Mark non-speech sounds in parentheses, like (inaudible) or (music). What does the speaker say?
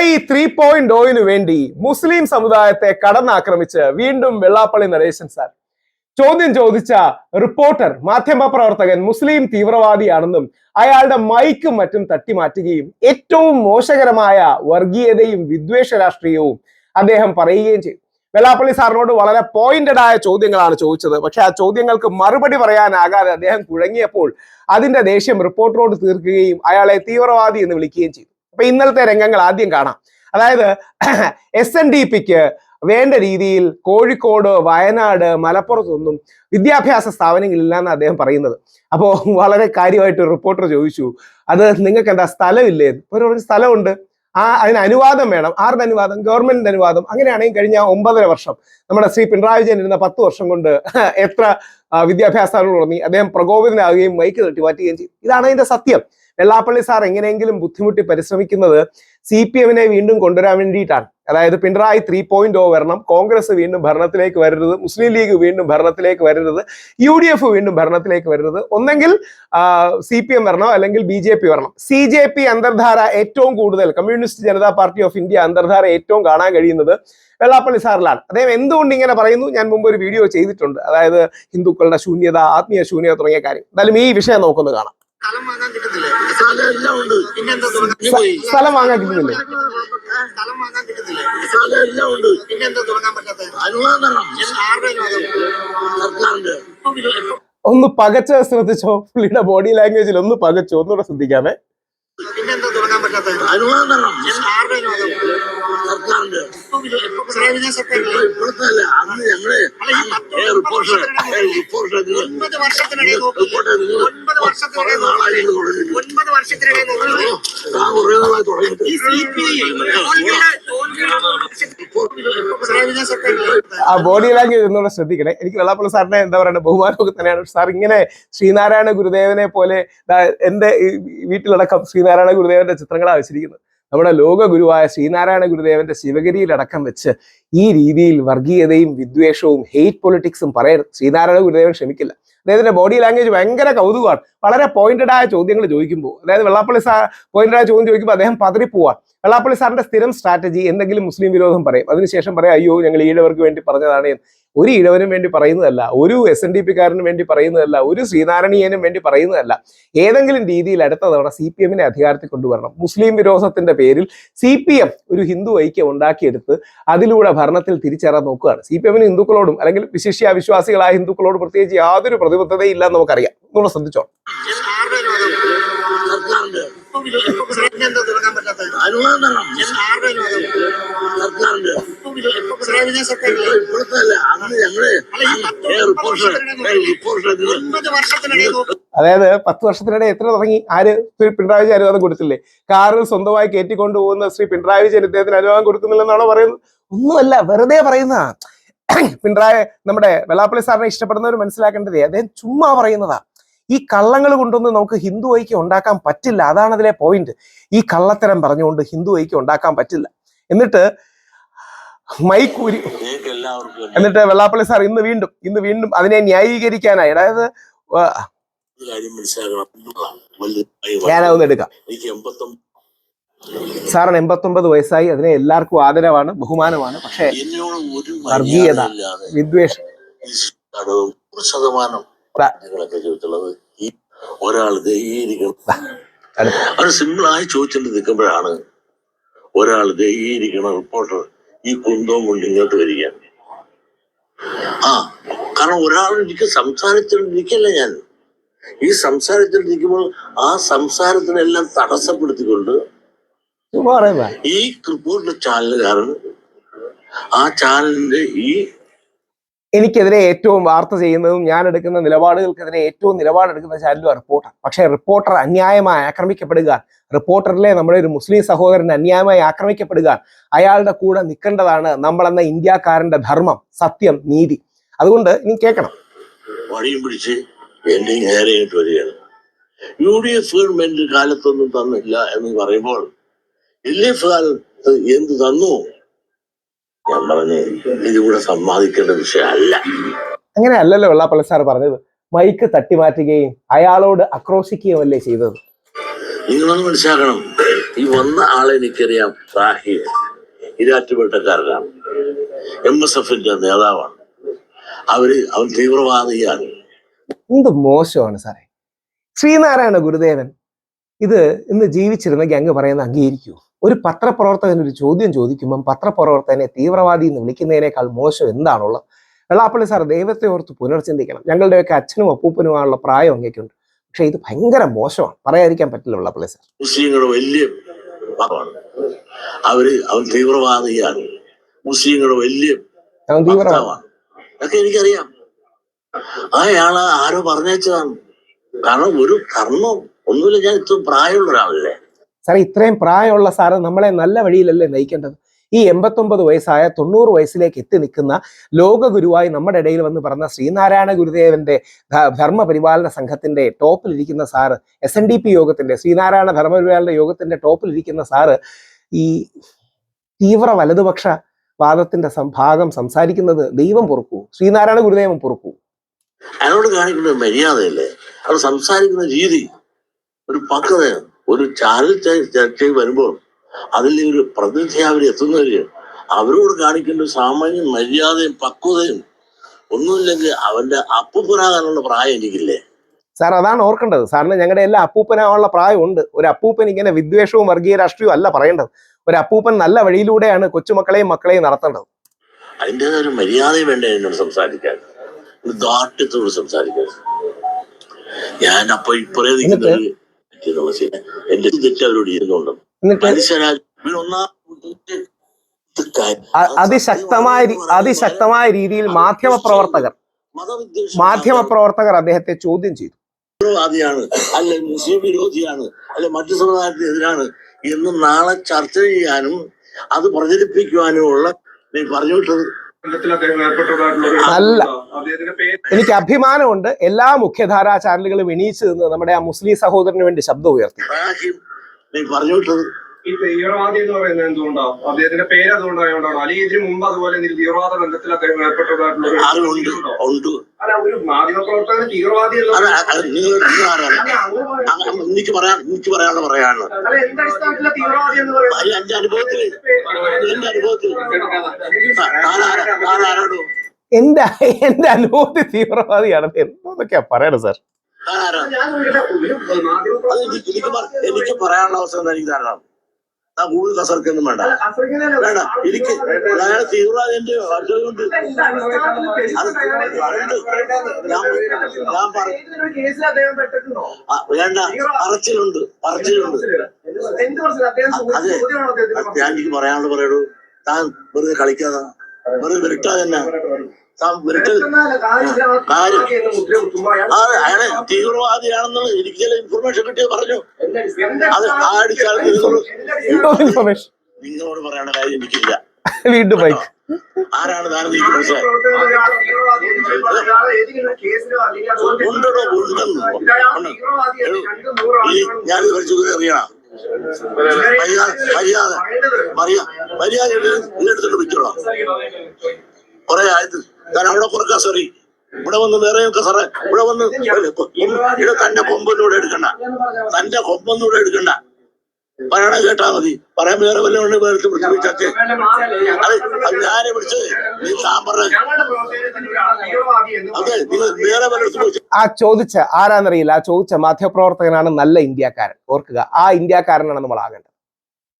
Pinarayi three point ഓയിന് വേണ്ടി മുസ്ലിം സമുദായത്തെ കടന്നാക്രമിച്ച് വീണ്ടും വെള്ളാപ്പള്ളി നരേശൻ സാർ ചോദ്യം ചോദിച്ച റിപ്പോർട്ടർ മാധ്യമ പ്രവർത്തകൻ മുസ്ലിം തീവ്രവാദിയാണെന്നും അയാളുടെ മൈക്കും മറ്റും തട്ടിമാറ്റുകയും ഏറ്റവും മോശകരമായ വർഗീയതയും വിദ്വേഷ രാഷ്ട്രീയവും അദ്ദേഹം പറയുകയും ചെയ്തു. വെള്ളാപ്പള്ളി സാറിനോട് വളരെ പോയിന്റഡ് ആയ ചോദ്യങ്ങളാണ് ചോദിച്ചത്. പക്ഷെ ആ ചോദ്യങ്ങൾക്ക് മറുപടി പറയാനാകാതെ അദ്ദേഹം കുഴങ്ങിയപ്പോൾ അതിന്റെ ദേഷ്യം റിപ്പോർട്ടറോട് തീർക്കുകയും അയാളെ തീവ്രവാദി എന്ന് വിളിക്കുകയും ചെയ്തു. അപ്പൊ ഇന്നലത്തെ രംഗങ്ങൾ ആദ്യം കാണാം. അതായത് എസ് എൻ ഡി പിക്ക് വേണ്ട രീതിയിൽ കോഴിക്കോട് വയനാട് മലപ്പുറത്തൊന്നും വിദ്യാഭ്യാസ സ്ഥാപനങ്ങളില്ല എന്ന് അദ്ദേഹം പറയുന്നത്. അപ്പോൾ വളരെ കാര്യമായിട്ട് റിപ്പോർട്ടർ ചോദിച്ചു അത് നിങ്ങൾക്ക് എന്താ സ്ഥലമില്ലേ? ഒരു സ്ഥലമുണ്ട്. ആ അതിന് അനുവാദം വേണം. ആരുടെ അനുവാദം? ഗവൺമെന്റിന്റെ അനുവാദം. അങ്ങനെയാണെങ്കിൽ കഴിഞ്ഞ ഒമ്പതര വർഷം നമ്മുടെ ശ്രീ പിണറായി വിജയൻ ഇരുന്ന പത്ത് വർഷം കൊണ്ട് എത്ര വിദ്യാഭ്യാസ തുടങ്ങി അദ്ദേഹം പ്രകോപിതനാകുകയും മൈക്ക് തട്ടി മാറ്റുകയും ചെയ്തു. ഇതാണ് അതിന്റെ സത്യം. വെള്ളാപ്പള്ളി സാർ എങ്ങനെയെങ്കിലും ബുദ്ധിമുട്ടി പരിശ്രമിക്കുന്നത് സി പി എമ്മിനെ വീണ്ടും കൊണ്ടുവരാൻ വേണ്ടിയിട്ടാണ്. അതായത് പിണറായി ത്രീ പോയിന്റ് ഓ വരണം കോൺഗ്രസ് വീണ്ടും ഭരണത്തിലേക്ക് വരരുത് മുസ്ലിം ലീഗ് വീണ്ടും ഭരണത്തിലേക്ക് വരരുത് യു ഡി എഫ് വീണ്ടും ഭരണത്തിലേക്ക് വരരുത്. ഒന്നെങ്കിൽ സി പി എം വരണം അല്ലെങ്കിൽ ബി ജെ പി വരണം? സി ജെ പി അന്തർധാര ഏറ്റവും കൂടുതൽ communist Janata party of India അന്തർധാര ഏറ്റവും കാണാൻ കഴിയുന്നത് വെള്ളാപ്പള്ളി സാറിലാണ്. അദ്ദേഹം എന്തുകൊണ്ട് ഇങ്ങനെ പറയുന്നു? ഞാൻ മുമ്പ് ഒരു വീഡിയോ ചെയ്തിട്ടുണ്ട്. അതായത് ഹിന്ദുക്കളുടെ ശൂന്യത ആത്മീയ ശൂന്യത തുടങ്ങിയ കാര്യം. എന്തായാലും ഈ വിഷയം നോക്കുന്നത് കാണാം. സ്ഥലം വാങ്ങാൻ സ്ഥലം എല്ലാം ഉണ്ട്. പിന്നെന്താ തുടങ്ങാൻ പോയി സ്ഥലം വാങ്ങാൻ കിട്ടുന്നില്ലേ? സ്ഥലം വാങ്ങാൻ കിട്ടുന്നില്ലേ സ്ഥലം എല്ലാം ഉണ്ട്. പിന്നെന്താ തുടങ്ങാൻ പറ്റാത്തത്? അനുവാദം ആരുടെ അനുവാദം സർക്കാരിന്റെ ഇപ്പൊ വില- ഒന്ന് പകച്ച ശ്രദ്ധിച്ചോ? പുള്ളിയുടെ ബോഡി ലാംഗ്വേജിൽ ഒന്ന് പകച്ചോ? ഒന്നുകൂടെ ശ്രദ്ധിക്കാമേ. പിന്നെന്താ തുടങ്ങാൻ പറ്റാത്തത്? അനുവാദം. ആരുടെ അനുവാദം? സർക്കാരിന്റെ. പിണറായി വിജയൻ അന്ന് ഞങ്ങൾ അല്ല, റിപ്പോർട്ടർ ഏ, റിപ്പോർട്ടർ ഇത് ഒൻപത് വർഷത്തിനിടെ ഒൻപത് വർഷത്തിനിടെ നാളായി. ഒൻപത് തുടങ്ങിയിട്ട്. ഈ സി പി തോൽവിയുടെ ഇപ്പൊ പിണറായി വിജയൻ സർക്കാരില്ലേ ആ ബോഡി ലാംഗ്വേജ് ഒന്നുകൂടെ ശ്രദ്ധിക്കണേ. എനിക്ക് വെള്ളാപ്പള്ളി സാറിനെ എന്താ പറയുക ബഹുമാനമൊക്കെ തന്നെയാണ്. സാർ ഇങ്ങനെ ശ്രീനാരായണ ഗുരുദേവനെ പോലെ എന്റെ വീട്ടിലടക്കം ശ്രീനാരായണ ഗുരുദേവന്റെ ചിത്രങ്ങളാണ് വെച്ചിരിക്കുന്നത്. നമ്മുടെ ലോക ഗുരുവായ ശ്രീനാരായണ ഗുരുദേവന്റെ ശിവഗിരിയിലടക്കം വെച്ച് ഈ രീതിയിൽ വർഗീയതയും വിദ്വേഷവും ഹെയ്റ്റ് പൊളിറ്റിക്സും പറയരുത്. ശ്രീനാരായണ ഗുരുദേവൻ ക്ഷമിക്കില്ല. അദ്ദേഹത്തിന്റെ ബോഡി ലാംഗ്വേജ് ഭയങ്കര കൗതുകമാണ്. വളരെ പോയിന്റഡ് ആയ ചോദ്യങ്ങൾ ചോദിക്കുമ്പോൾ അതായത് വെള്ളാപ്പള്ളി സാർ പോയിന്റഡ് ആയ ചോദ്യം ചോദിക്കുമ്പോൾ അദ്ദേഹം പതറിപ്പോവാൻ വെള്ളാപ്പള്ളി സാറിന്റെ സ്ഥിരം സ്ട്രാറ്റജി എന്തെങ്കിലും മുസ്ലിം വിരോധം പറയും. അതിനുശേഷം പറയാം അയ്യോ ഞങ്ങൾ ഈഴവർക്ക് വേണ്ടി പറഞ്ഞതാണ് ഒരു ഈഴവനും വേണ്ടി പറയുന്നതല്ല ഒരു എസ് എൻ ഡി പിക്കാരനും വേണ്ടി പറയുന്നതല്ല ഒരു ശ്രീനാരായണീയനും വേണ്ടി പറയുന്നതല്ല. ഏതെങ്കിലും രീതിയിൽ അടുത്ത തവണ സി പി എമ്മിനെ അധികാരത്തിൽ കൊണ്ടുവരണം. മുസ്ലിം വിരോധത്തിന്റെ പേരിൽ സി പി എം ഒരു ഹിന്ദു ഐക്യം ഉണ്ടാക്കിയെടുത്ത് അതിലൂടെ ഭരണത്തിൽ തിരിച്ചേറാൻ നോക്കുകയാണ്. സി പി എമ്മിന് ഹിന്ദുക്കളോടും അല്ലെങ്കിൽ വിശിഷ്യ അവിശ്വാസികളായ ഹിന്ദുക്കളോട് പ്രത്യേകിച്ച് യാതൊരു പ്രതിബദ്ധതയും ഇല്ലെന്ന് നമുക്കറിയാം. നമ്മൾ ശ്രദ്ധിച്ചോ അതായത് പത്ത് വർഷത്തിനിടെ എത്ര തുടങ്ങി? ആര്? ശ്രീ പിണറായി വിജയൻ അനുവാദം കൊടുത്തില്ലേ? കാറിൽ സ്വന്തമായി കയറ്റിക്കൊണ്ടു പോകുന്ന ശ്രീ പിണറായി വിജയൻ ഇദ്ദേഹത്തിന് അനുവാദം കൊടുക്കുന്നില്ലെന്നാണോ പറയുന്നത്? ഒന്നുമല്ല വെറുതെ പറയുന്ന (clears throat) പിണറായി നമ്മുടെ വെള്ളാപ്പള്ളി സാറിനെ ഇഷ്ടപ്പെടുന്നവർ മനസ്സിലാക്കേണ്ടതേ അദ്ദേഹം ചുമ്മാ പറയുന്നതാ. ഈ കള്ളങ്ങൾ കൊണ്ടൊന്നും നമുക്ക് ഹിന്ദു ഐക്യം ഉണ്ടാക്കാൻ പറ്റില്ല. അതാണ് അതിലെ പോയിന്റ് ഈ കള്ളത്തരം പറഞ്ഞുകൊണ്ട് ഹിന്ദു ഐക്യം ഉണ്ടാക്കാൻ പറ്റില്ല. എന്നിട്ട് മൈക്കൂരി എന്നിട്ട് വെള്ളാപ്പള്ളി സാർ ഇന്ന് വീണ്ടും ഇന്ന് വീണ്ടും അതിനെ ന്യായീകരിക്കാനായി. അതായത് ഞാനതൊന്ന് എടുക്കാം. സാറിന് എൺപത്തൊമ്പത് വയസ്സായി. അതിനെ എല്ലാവർക്കും ആദരവാണ് ബഹുമാനമാണ്. പക്ഷേ വർഗീയത. വിദ്വേഷം. ശതമാനം ചോദിച്ചുള്ളത് ഈ ഒരാൾ. അത് സിമ്പിൾ ആയി ചോദിച്ചിട്ട് നിൽക്കുമ്പോഴാണ് ഒരാൾ ദയീകരിക്കണം റിപ്പോർട്ടർ ഈ കുന്തവും കൊണ്ട് ഇങ്ങോട്ട് വരിക. ആ കാരണം ഒരാൾ എനിക്ക് സംസാരിച്ചിട്ടിരിക്കല്ല ഞാൻ. ഈ സംസാരിച്ചിട്ടിരിക്കുമ്പോൾ ആ സംസാരത്തിനെല്ലാം തടസ്സപ്പെടുത്തിക്കൊണ്ട്. ഈ റിപ്പോർട്ടർ ചാനലുകാരൻ ആ ചാനലിന്റെ ഈ എനിക്കെതിരെ ഏറ്റവും വാർത്ത ചെയ്യുന്നതും ഞാൻ എടുക്കുന്ന നിലപാടുകൾക്കെതിരെ ഏറ്റവും നിലപാടെടുക്കുന്ന ചാനലും റിപ്പോർട്ടർ പക്ഷേ റിപ്പോർട്ടർ അന്യായമായി ആക്രമിക്കപ്പെടുക. റിപ്പോർട്ടറിലെ നമ്മുടെ ഒരു മുസ്ലിം സഹോദരൻ അന്യായമായി ആക്രമിക്കപ്പെടുക. അയാളുടെ കൂടെ നിൽക്കേണ്ടതാണ് നമ്മളെന്ന ഇന്ത്യക്കാരന്റെ ധർമ്മം സത്യം നീതി. അതുകൊണ്ട് ഇനി കേൾക്കണം. വഴിയും പിടിച്ച് എന്റെ നേരെയായിട്ട് വരികയാണ്. യു ഡി എഫ് ഗവൺമെന്റ് കാലത്തൊന്നും തന്നില്ല എന്ന് പറയുമ്പോൾ എൽ ഡി എഫ് കാലത്ത് എന്ത് തന്നു? ഞാൻ പറഞ്ഞു സമ്മതിക്കേണ്ട വിഷയമല്ല. അങ്ങനെ അല്ലല്ലോ വെള്ളാപ്പള്ളി സാർ പറഞ്ഞത്. മൈക്ക് തട്ടി മാറ്റുകയും അയാളോട് ആക്രോശിക്കുകയും അല്ലേ ചെയ്തത്? നിങ്ങളൊന്ന് മനസ്സിലാക്കണം. ഈ വന്ന ആളെ എനിക്കറിയാം സാഹിർ ഇരാറ്റുപേട്ടക്കാരനാണ് എം എസ് എഫിന്റെ നേതാവാണ്. അവർ അവൻ തീവ്രവാദിയാണ്. എന്ത് മോശമാണ് സാറേ? ശ്രീനാരായണ ഗുരുദേവൻ ഇത് ഇന്ന് ജീവിച്ചിരുന്നെങ്കിൽ അങ്ങ് പറയുന്ന അംഗീകരിക്കൂ ഒരു പത്രപ്രവർത്തകൻ ഒരു ചോദ്യം ചോദിക്കുമ്പം പത്രപ്രവർത്തകനെ തീവ്രവാദി എന്ന് വിളിക്കുന്നതിനേക്കാൾ മോശം എന്താണുള്ളത്? വെള്ളാപ്പള്ളി സാർ ദൈവത്തെ ഓർത്ത് പുനർചിന്തിക്കണം. ഞങ്ങളുടെയൊക്കെ അച്ഛനും അപ്പൂപ്പനുമായുള്ള പ്രായം അങ്ങേക്കുണ്ട്. പക്ഷെ ഇത് ഭയങ്കര മോശമാണ്. പറയാതിരിക്കാൻ പറ്റില്ല വെള്ളാപ്പള്ളി സാർ. മുസ്ലിങ്ങൾ വലിയ അവർ അവൻ തീവ്രവാദിയാണ്. മുസ്ലിങ്ങൾ വലിയ അവൻ അതൊക്കെ എനിക്കറിയാം. അയാൾ ആരോ പറഞ്ഞേച്ചതാണ് കാരണം ഒരു കർമ്മം. ഒന്നുമില്ല ഞാൻ ഇത്ര പ്രായമുള്ള ഒരാളല്ലേ. സാറേ ഇത്രയും പ്രായമുള്ള സാറ് നമ്മളെ നല്ല വഴിയിലല്ലേ നയിക്കേണ്ടത്? ഈ എൺപത്തൊമ്പത് വയസ്സായ തൊണ്ണൂറ് വയസ്സിലേക്ക് എത്തി നിൽക്കുന്ന ലോകഗുരുവായി നമ്മുടെ ഇടയിൽ വന്ന് പറഞ്ഞ ശ്രീനാരായണ ഗുരുദേവന്റെ ധർമ്മപരിപാലന സംഘത്തിന്റെ ടോപ്പിലിരിക്കുന്ന sir S N D P യോഗത്തിന്റെ ശ്രീനാരായണ ധർമ്മപരിപാലന യോഗത്തിന്റെ ടോപ്പിലിരിക്കുന്ന സാറ് ഈ തീവ്ര വലതുപക്ഷ വാദത്തിന്റെ ഭാഗം സംസാരിക്കുന്നത് ദൈവം പൊറുക്കൂ ശ്രീനാരായണ ഗുരുദേവൻ പൊറുക്കൂ. അയാളോട് കാണിക്കുന്ന മര്യാദയല്ലേ? അവർ സംസാരിക്കുന്ന രീതി ഒരു പക്വത ഒരു ചാനൽ ചർച്ചയിൽ വരുമ്പോൾ അതിൽ ഒരു പ്രതിനിധി അവർ എത്തുന്നവര് അവരോട് കാണിക്കേണ്ട സാമാന്യ മര്യാദയും പക്വതയും ഒന്നുമില്ലെങ്കിൽ അവന്റെ അപ്പൂപ്പനാകാനുള്ള പ്രായം എനിക്കില്ലേ? സാർ അതാണ് ഓർക്കേണ്ടത്. സാറിന് ഞങ്ങളുടെ എല്ലാ അപ്പൂപ്പനാവാനുള്ള പ്രായമുണ്ട്. ഒരു അപ്പൂപ്പൻ ഇങ്ങനെ വിദ്വേഷവും വർഗീയ രാഷ്ട്രീയവും അല്ല പറയേണ്ടത്. ഒരു അപ്പൂപ്പൻ നല്ല വഴിയിലൂടെയാണ് കൊച്ചുമക്കളെയും മക്കളെയും നടത്തേണ്ടത്. അതിന്റെതായ ഒരു മര്യാദ വേണ്ട എന്നോട് സംസാരിക്കാൻ? ദാർഢ്യത്തോട് സംസാരിക്കാൻ. ഞാൻ അപ്പൊ ഇപ്പറേ നിൽക്കുന്നത് ശരി. എന്റെ തെറ്റ് അവരോട് കാര്യം. അതിശക്തമായ അതിശക്തമായ രീതിയിൽ മാധ്യമ പ്രവർത്തകർ മാധ്യമ പ്രവർത്തകർ അദ്ദേഹത്തെ ചോദ്യം ചെയ്തു തീവ്രവാദിയാണ് അല്ലെ മുസ്ലിം വിരോധിയാണ് അല്ലെ മറ്റു സമുദായത്തിനെതിരാണ് എന്ന് നാളെ ചർച്ച ചെയ്യാനും അത് പ്രചരിപ്പിക്കുവാനുമുള്ള നീ പറഞ്ഞു വിട്ടത് അല്ല. അദ്ദേഹത്തിന്റെ പേര് എനിക്ക് അഭിമാനമുണ്ട്. എല്ലാ മുഖ്യധാരാ ചാനലുകളും എണീച്ചു നിന്ന് നമ്മുടെ ആ മുസ്ലിം സഹോദരന് വേണ്ടി ശബ്ദം ഉയർത്തി. നീ പറഞ്ഞു വിട്ടത് ഈ തീവ്രവാദി എന്ന് പറയുന്നത് എന്തുകൊണ്ടാണ് അദ്ദേഹത്തിന്റെ പേര് അതുകൊണ്ടായോണ്ടാണ് അല്ലെങ്കിൽ ഇതിനു മുമ്പ് അതുപോലെ തീവ്രവാദ ബന്ധത്തിൽ അദ്ദേഹം ഏർപ്പെട്ടതായിട്ടുള്ള ഉണ്ട്. അല്ല ഒരു തീവ്രവാദി എനിക്ക് പറയാൻ എനിക്ക് പറയാനുള്ള പറയാണ്. അല്ല, എന്ത് അടിസ്ഥാനത്തിലാ തീവ്രവാദി എന്ന് പറയുന്നത്? അത് എന്റെ അനുഭവത്തിൽ എന്റെ അനുഭവത്തിൽ എന്റെ എന്റെ അനുഭവത്തിൽ തീവ്രവാദിയാണ്. എന്തോന്നൊക്കെയാ പറയണത് സാർ? എനിക്ക് പറയാനുള്ള അവസരം എനിക്ക് തരണം ആ കൂടുതൽ കസർക്കൊന്നും വേണ്ട. വേണ്ട. എനിക്ക് അയാൾ തീവ്രവാദിന്റെ കൊണ്ട് ഞാൻ വേണ്ട. പറച്ചിലുണ്ട്. പറച്ചിലുണ്ട്. അതെ ഞാൻ എനിക്ക് പറയാനുള്ളത് പറയൂ. താൻ വെറുതെ കളിക്കാതാ. വെറുതെ വിരട്ടാ തന്നെ വിരട്ട് കാര്യം. അയാളെ തീവ്രവാദിയാണെന്ന് എനിക്ക് ചില ഇൻഫർമേഷൻ കിട്ടിയ പറഞ്ഞു അത് ആ അടിച്ചാൽ നിങ്ങൾ എന്തോ ഇൻഫർമേഷൻ നിങ്ങളോട് പറയേണ്ട കാര്യം എനിക്കില്ല വീണ്ടും ബൈക്ക് ആരാണ് താനെന്ന് എനിക്ക് മനസ്സിലായി ഉണ്ടോ ഉണ്ടെന്ന് ഈ ഞാൻ കുറച്ച് അറിയണം മര്യാദ മര്യാദ മര്യാദ മര്യാദ എടുത്തിട്ട് വിറ്റോളാം കൊറേ ആയത് ഞാൻ അവിടെ കുറക്ക സോറി ഇവിടെ വന്ന് വേറെ സാറേ ഇവിടെ വന്ന് ഇവിടെ തന്റെ കൊമ്പിലൂടെ എടുക്കണ്ട. തന്റെ കൊമ്പൊന്നൂടെ എടുക്കണ്ട. പറയണ കേട്ടാ മതി. പറയാൻ വേറെ വല്ല ഉണ്ട് വേറെ വിളിച്ചൊക്കെ അത് ഞാനെ വിളിച്ചത്? നീ താൻ പറഞ്ഞ അതെ നിങ്ങൾ വേറെ വല്ലയിടത്ത് വിളിച്ചു ആ ചോദിച്ച ആരാന്നറിയില്ല. ആ ചോദിച്ച മാധ്യമപ്രവർത്തകനാണ് നല്ല ഇന്ത്യക്കാരൻ. ഓർക്കുക ആ ഇന്ത്യക്കാരനാണ് നമ്മൾ ആകേണ്ടത്